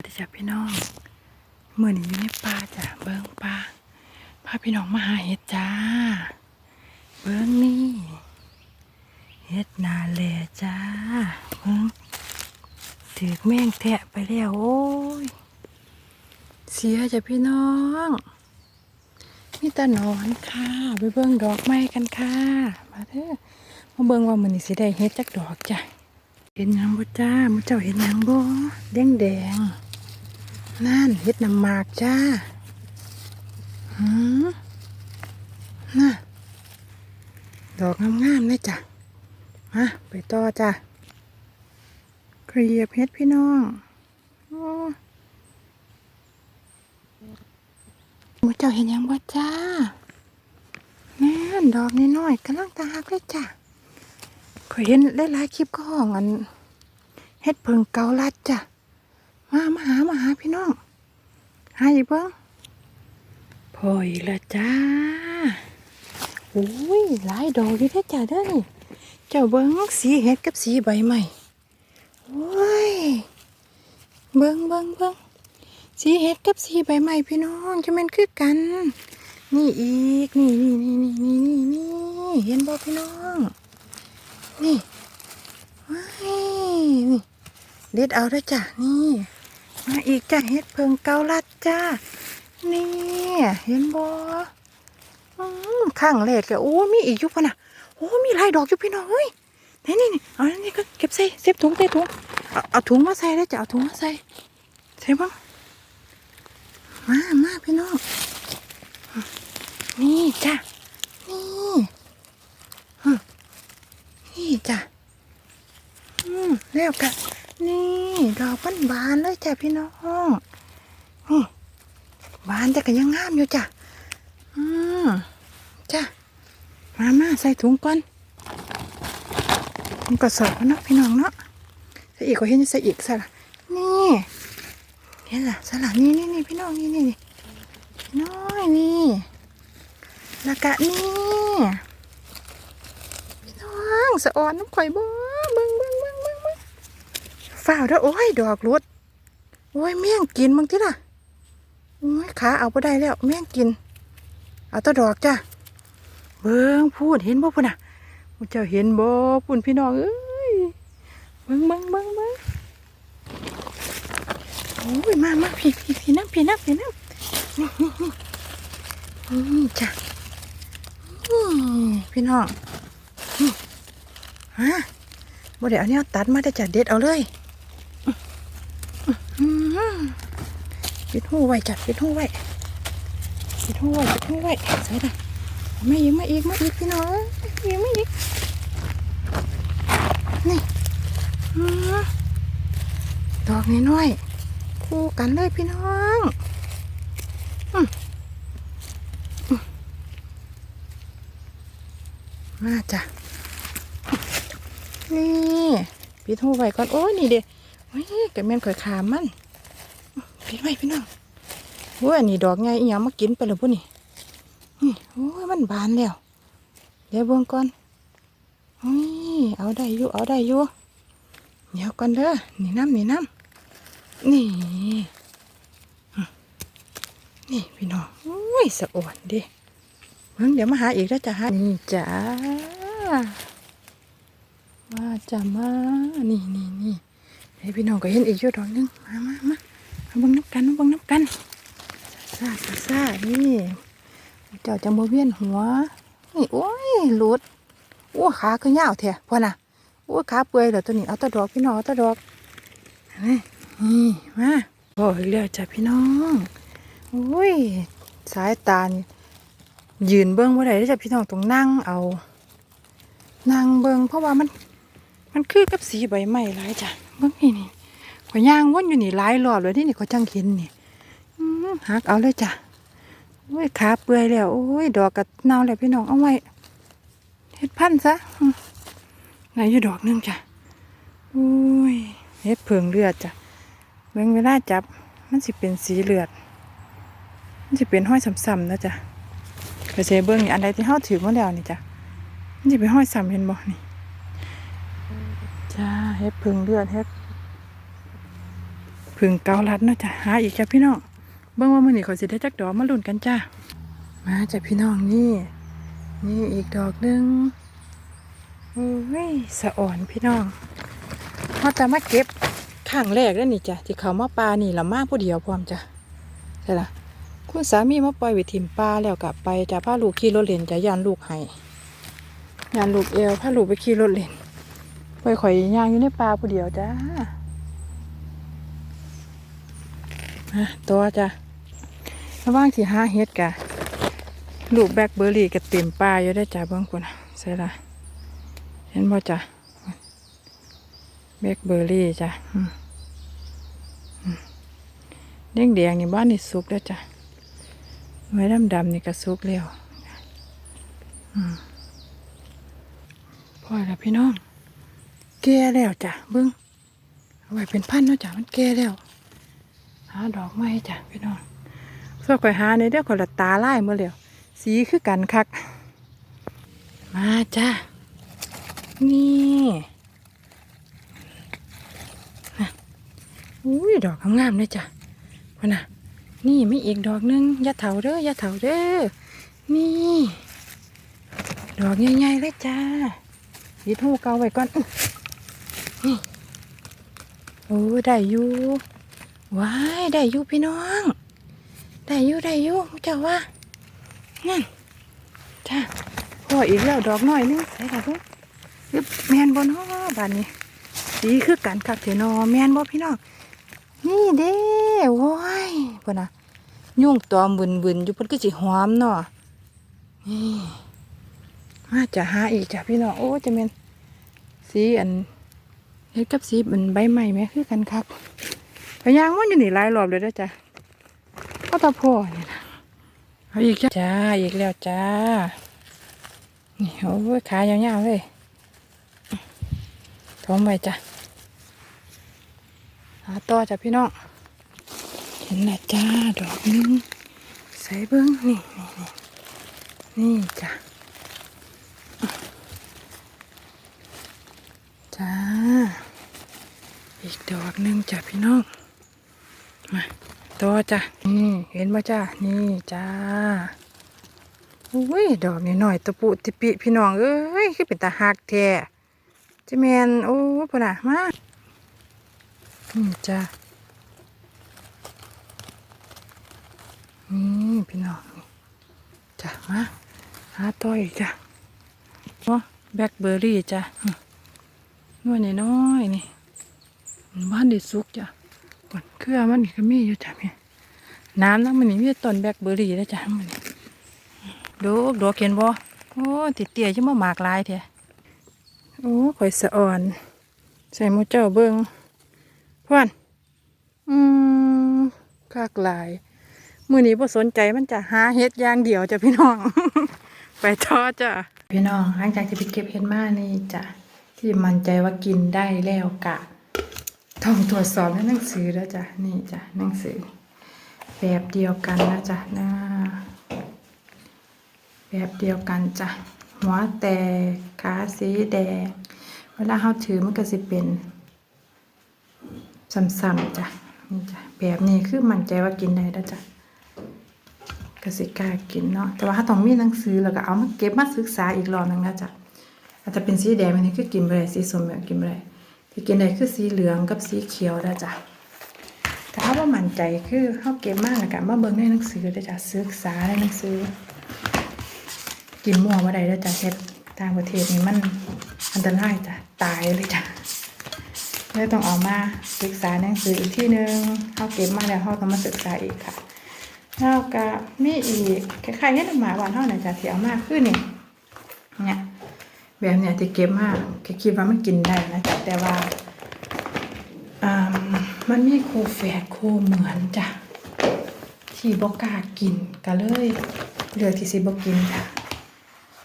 จ้ะพี่น้องเมื่อนี้อยู่ในป่าจ้ะเบิ้งป่าพาพี่น้องมาหาเห็ดจ้า เบิ้งนี่เห็ดนาแลจ้าเบิ้งถือแม่งแทะไปแล้วโอ้ยเสียจ้ะพี่น้องมีแตาหนอนค่ะ ไปเบิ้งดอกไม้กันค่ะมาเถอะมาเบิ้งว่ามันนี่สิได้เฮ็ดจักดอกจ้ะเห็นยังบ่จ้ามุเจ้าเห็นยังบ่แดงแดง นั่นเฮ็ดน้ำหมากจ้าหืมน่ะดอกงามๆเลยจ้ะมาไปต่อจ้ะเกลียบเฮ็ดพี่น้องโอ้มุเจ้าเห็นยังบ่จ้านั่นดอกน้อยๆกำลังตาหักเลยจ้ะเคยเห็นหลายๆคลิปก็ห้องอันเฮ็ดเพิงเกาลัดจ้ะ มามาหามาหาพี่น้องหาอีกเบิ้งพออีกและจ้าโอ้ยหลายดอกอยู่เด้จ้าเด้อนี่เจ้าเบิ้งสีเห็ดกับสีใบใหม่โอ้ยเบิ้งเบิ้งเบิ้งสีเห็ดกับสีใบใหม่พี่น้องจะแม่นคือกัน นี่อีกนี่นี่นี่นี่นี่นี่นี่เห็นบ่พี่น้อง นี่ว้ายนี่เด็ดเอาได้จ้ะนี่ มาอีกจ้ะเฮ็ดเพิงเกาลัดจ้า นี่เห็นบ่อข้างแรกอะโอ้มีอีกอยู่ปะน่ะโอ้มีหลายดอกอยู่พี่น้องเอ้ยนี่นี่นี่เอาอันนี้ก็เก็บใส่เซฟถุงใส่ถุงเอาเอาถุงมาใส่แล้วจ้ะเอาถุงมาใส่ใส่บ้างมามาพี่น้องนี่จ้ะนี่นี่จ้ะอืมแล้วกัน นี่ดอกมันบานเลยจ้ะพี่น้องนี่บานแต่ก็ยังงามอยู่จ้ะอืมจ้ะมามาใส่ถุงก่อนมันก็สอบเนาะพี่น้องเนาะใส่อีกก็เห็นจะใส่อีกซะละนี่เห็นละสละนี่นี่นี่พี่น้องนี่นี่นี่น้อยนี่ล้วก็นี่น้องสะอ่อนน้ำข่อยบ่เบิ่งเบิ่งเบิ่งเบิ่งเบิ่ง ฝ้าวเด้อโอ้ย ดอกรุด โอ้ยแม่งกินมึงติล่ะ โอ้ยขาเอาบ่ได้แล้ว แม่งกิน เอาตัวดอกจ้ะ เบิ่งพูดเห็นบ่พุ่นน่ะมุเจ้าเห็นบ่พุ่นพี่น้องเอ้ยเบิ่งเบิ่งเบิ่งเบิ่งโอ้ย มามาพี่พี่พี่น้ำพี่น้ำพี่น้ำนี่นี่นี่นี่จ้ะพี่น้องฮะบ่ได้เอาเนี่ยตัดมาได้จัดเด็ดเอาเลยอื้อหือ ปิดหูไว้จัดปิดหูไว้ปิดหูไว้ปิดหูไว้ใส่ละมาอีกมาอีกมาอีกพี่น้องมาอีกมาอีกนี่ดอกน้อยๆคู่กันเลยพี่น้องมาจ้ะนี่ปิดหูไว้ก่อนโอ้ยนี่เด็โอ้ยกระแมนข่อยขามมัน ปิดไว้พี่น้องโอ้ยอันนี้ดอกไงอีหยังมากินไปเลยพวกนี่นี่โอ้ยมันบานแล้วเดี๋ยวเบิ่งก่อนโอ้ยเอาได้อยู่เอาได้อยู่เดี๋ยวก่อนเด้อนี่น้ำนี่น้ำนี่นี่พี่น้องโอ้ยสะอ่อนดิเบิ่งเดี๋ยวมาหาอีกแล้วจ้ะฮะนี่จ้ามาจ้ะมานี่นี่นี่ให้พี่น้องก็เห็นอีกอยู่ดอกหนึงมามามา เบังน้ำกันบังน้ำกันซ่าซ่าซานี่เจ้าจะมาเวียนหัว นี่โอ้ยหลุดโอ้ขาคือยาวแท้พ่อน่ะโอ้ขาเปื่อยเหรอตัวนี้เอาตะดอกพี่น้องเอาตะดอกนี่นี่มาโอ้ยเรียกจ้ะพี่น้องโอ้ยสายตานี่ยืนเบิ้งบ่ได้เด้จ้ะพี่น้องต้องนั่งเอา นั่งเบิงเพราะว่ามัน มันคือกับสีใบไม้หลายจ้ะเบิ่งนี่นี่ ข่อยย่างวนอยู่นี่หลายรอบเลยที่นี่เขาจังเห็นนี่หักเอาเลยจ้ะโอ้ยขาเปื่อยแล้วโอ้ยดอกกระเน่าแล้วพี่น้องเอาไว้เฮ็ดพันซะไหนอยู่ดอกนึงจ้ะโอ้ยเฮ็ดเพิงเลือดจ้ะเบิ่งเวลาจับ มันสิเป็นสีเลือด มันสิเป็นห้อยซ้ำๆนะจ้ะก็สิเบิ่งนี่อันใดที่เฮาถือมาแล้วนี่จ้ะมันจะไปห้อยสามเห็นบ่นี่จ้าเฮ็ดพึ่งเลือดเฮ็ด พึ่งเกาลัดเนาะจ้ะหาอีกจ้ะพี่น้องเบิ่งว่ามื้อนี้เขาสิได้จักดอกมาลุ้นกันจ้ามาจ้ะพี่น้องนี่ นี่อีกดอกหนึงโอ้ยสะอ่อนพี่น้องเฮาแต่มาเก็บครั้งแรกแล้วนี่จ้ะที่เขามาปลานี่ละมากผู้เดียวพร้อมจ้ะใช่ล่ะคุณสามีมาปล่อยไว้ถิ่มปลาแล้วกลับไปจะพาลูกขี่รถเล่นจะยานลูกให้ยานลูกเอวพาลูกไปขี่รถเล่นปล่อยข่อยย่างอยู่ในป่าผู้เดียวจ้า อะตัวจ้ะระว่างที่ห้าเฮ็ดกะลูกแบล็คเบอร์รี่ก็เต็มป่าอยู่ได้จ้ะเบิ่งคนใส่ละเห็นบ่จ้ะแบล็คเบอร์รี่จ้ะอืมอืมแดงแดงนี่บ้านนี่สุกแล้จ้ะไว้ดำดำนี่ก็สุกแล้วอืมพ่อละพี่น้อง แก่แล้วจ้ะเบิ่งเอาไว้เป็นพันเนาะจ้ะมันแก่แล้วาดอกไม้จ้ะพี่น้องส่วนข่อยหาในเด้อคนละตาไล่เมื่อแล้วสีคือกันคัก มาจ้านี่น่ะอุ้ยดอกงามๆเลยจ้ะพ่นน่ะนี่ไม่อีกดอกหนึงอย่าเถาเด้ออย่าเถาเด้อนี่ ดอกใหญ่ๆเลยจ้ายีทูเกาไว้ก่อนนี่โอ้ได้อยู่ ว้ายได้อยู่พี่น้อง ได้อยู่ได้อยู่เจ้าว่านั่นจ้าพ่ออีกแล้วดอกน้อยนึงใส่ละเพิ่งยึบแมนบนห้อบานนี้สีคือกันคักเถนอแมนบ่พี่น้องนี่เด้ว้ยพ่นน่ะยุ่งตอมบึนบึนอยู่เพิ่นก็สิหอมเนาะนี่มาจะหาอีกจ้ะพี่น้องโอ้จะเป็นสีอันเฮ็ดกับสีมันใบใหม่ไหมคือกันคัก พยางมันอยู่นี่หลายรอบเลยนะจ้ะก็ตะโพนี่นะเอาอีกจ้าอีกแล้วจ้านี่โอ้ยขายาวๆเลยทอมไว้จ้ะหาต่อจ้ะพี่น้องเห็นแล้วจ้าดอกนึงใส่เบิ้งนี่นี่นี่นี่จ้ะจ้า อีกดอกหนึ่งจ้ะพี่น้อง อจ้ะนี่เห็นป่ะจ้ะนี่จ้าอุ้ยดอกนี่หน่อยตะปุติปิพี่น้องเอ้ยคือเป็นตาหักแท้จิแมนโอ้ปะน่ะมานี่จ้ะนี่พี่น้องจ้ะมาหาต่ออีกจ้ะเนาะแบล็คเบอร์รี่จ้ะนวลน้อยนี่บ้านไดิสุกจ้ะก่อนเครือมันนี่ก็มีอยู่จ้ะพี่ น้ำแล้วมันนี่มีต้นแบล็คเบอร์รี่แล้วจ้ะมันดูดอกเขียนบ่โอ้ติดเตี่ยจะมาหมากลายแท้โอ้ข่อยสะอ่อน ใส่หมูเจ้าเบิ้งพ่อนอืมคากลาย มือนี้พอสนใจมันจะหาเฮ็ดอย่างเดียวจ้ะพี่น้อง ไปทอดจ้ะพี่น้องหลังจากที่ไปเก็บเฮ็ดมานี่จ้ะที่มั่นใจว่ากินได้แล้วกะต้องตรวจสอบในหนังสือแล้วจ้ะนี่จ้ะหนังสือ แบบเดียวกันนะจ้ะนะแบบเดียวกันจ้ะหัวแตกขาสีแดง เวลาเขาถือมันก็สิเป็นซ้ำๆจ้ะนี่จ้ะแบบนี้คือมั่นใจว่ากินได้แล้วจ้ะก็สิกล้ากินเนาะแต่ว่าถ้าต้องมีหนังสือแล้วก็เอามาเก็บมาศึกษาอีกรอบหนึงนะจ้ะอาจจะเป็นสีแดงอันนี้คือกินไปได้สีส้มแบบกินไปได้ที่กินได้คือสีเหลืองกับสีเขียวนะจ๊ะ ว่ามั่นใจคือเขาเก็บมากแล้วกันมาเบิ่งในหนังสือนะจ๊ะศึกษาในหนังสือ กินมั่วมาได้แล้จ้ะเฮ็ดต่างประเทศนี่มันอันตรายจ้ะตายเลยจ้ะเลยต้องออกมาศึกษาในหนังสืออีกที่หนึ่งเขาเก็บมาแล้วเขาต้องมาศึกษาอีกค่ะแล้วก็มีอีกคล้ายๆเฮ็ดหมาหวานเท่าไหร่จ้ะที่เอามาคือนี่เนี่ยแบบเนี้ยที่เก็บมากคิดว่ามันกินได้นะจ๊ะแต่ว่าอ่า มันมีคู่แฝดคู่เหมือนจ้ะที่บอกล้ากินก็เลยเลือกที่สิบอกินจ้ะ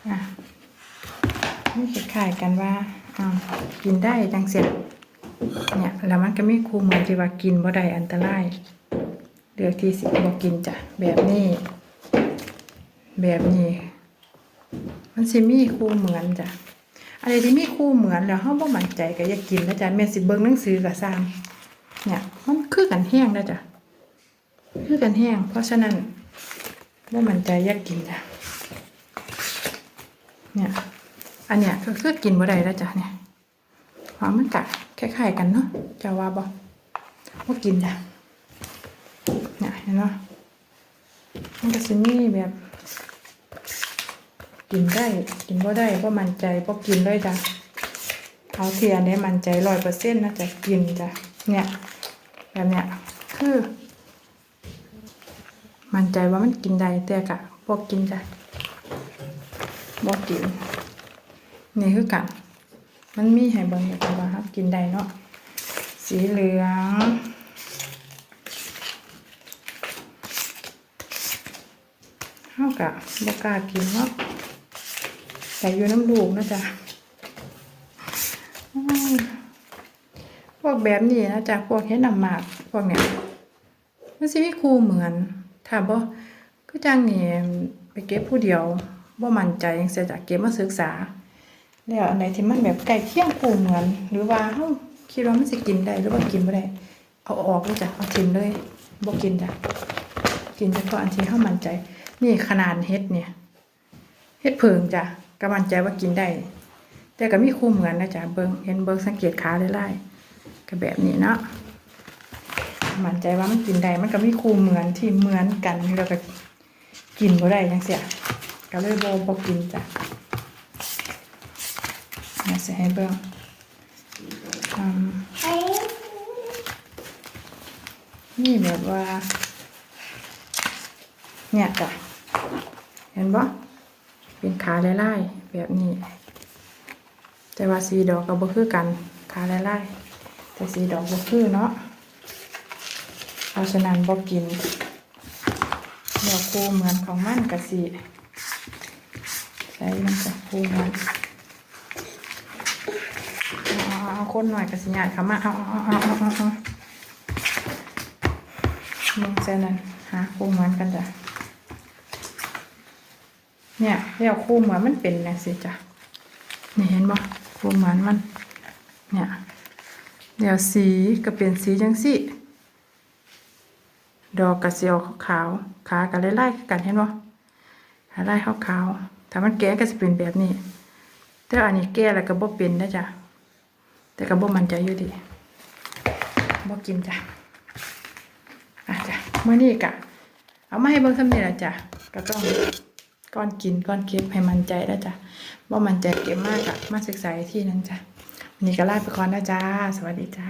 อะมันคล้ายๆกันว่าอ่ากินได้จังเสียเนี่ยแล้วมันก็มีคู่เหมือนที่ว่ากินบ่ได้อันตรายเลือกที่สิบอกินจ้ะแบบนี้ แบบนี้ มันสิมีคู่เหมือนจ้ะอะไรที่มีคู่เหมือนแล้วเฮาบ่มั่นใจก็อย่ากินนะจ๊ะแม่นสิเบิ่งหนังสือก็ซ้ำ เนี่ยมันคือกันแห้งนะจ้ะคือกันแห้ง เพราะฉะนั้นว่ามันใจอยากกินจ้ะเนี่ยอันเนี้ยก็คือกินบ่ได้แล้วจ้ะเนี่ยเพราะมันกะคล้ายๆกันเนาะจะว่าบ่ว่ากินจ้ะเนี่ยเห็นเนาะมันก็สิมีแบบ กินได้ กินบ่ได้บ่มั่นใจบ่กินเลยจ้ะเอาเทียนได้มันใจร้อยเปอร์เซ็นต์นะจะกินจ้ะเนี่ย แบบเนี้ยคือ มั่นใจว่ามันกินได้แต่กะบ่กินจ้ะบ่กินนี่คือกัน มันมีให้เบิ่งอยู่แต่ว่าครับกินได้เนาะสีเหลืองเฮากะบ่กากินเนาะแต่อยู่น้ำลูกนะจ๊ะ พวกแบบนี้นะจ๊ะพวกเฮ็ดน้ำหมากพวกเนี้ยมันสิมีครูเหมือนถ้าบ่คือจังนี่ไปเก็บผู้เดียวบ่มั่นใจจังซี่จ้ะเก็บมาศึกษา แล้วอันไหนที่มันแบบใกล้เคียงครูเหมือน หรือว่าเฮาคิดว่ามันสิกินได้หรือว่ากินบ่ได้เอาออกเลยจ้ะเอาทิ้งเลยบ่กินจ้ะกินเฉพาะอันที่เฮามั่นใจ นี่ขนาดเฮ็ดเนี่ยเฮ็ดเพิงจ้ะก็มั่นใจว่ากินได้ แต่ก็มีคู่เหมือนนะจ๊ะเบิงเห็นเบิงสังเกตขาไล่ๆ ก็แบบนี้เนาะมั่นใจว่ามันกินได้มันก็มีคู่เหมือนที่เหมือนกันแล้วก็กินบ่ได้จังเสียก็เลยบ่บ่กินจ้ะอยากสิให้เบิ่งนี่แบบว่า เนี่ยจ้ะเห็นบ่เป็นขาไล่ๆแบบนี้ แต่ว่าสีดอกก็บ่คือกันขาไล่ๆ แต่สีดอกบ่คือเนาะเพราะฉะนั้นบ่กินเดี๋ยวคูเหมือนของมันกะสิใส่มันจะคูเหมือนเอาคนหน่อยกะสิหยาดเข้ามาเอาเอาเอาเอาเอาเอามึงใส่นั่นหาคูเหมือนกันจ้ะเนี่ยเรียกคูเหมือนมันเป็นนะสิจ้ะนี่เห็นบ่คูเหมือนมัน เนี่ย เดี๋ยวสีก็เป็นสีจังสิดอกกระเซียวขาวขากับไล่ๆกันเห็นบ่ขาไล่ขาวๆถ้ามันแก่ก็จะเป็นแบบนี้ แต่อันนี้แก่แล้วก็บ่เป็นนะจ๊ะแต่ก็บ่มันใจอยู่ดีบ่กินจ้ะอะจ้ะเมื้อนี้กะเอามาให้เบิ่งซ้ำนี่ละจ้ะก็ต้องก้อนกินก้อนเก็บให้มันใจแล้วจ้ะว่ามันใจเก็บมากอะมาศึกษาที่นั้นจ้ะ นี่ก็ลาไปก่อนนะจ้า สวัสดีจ้า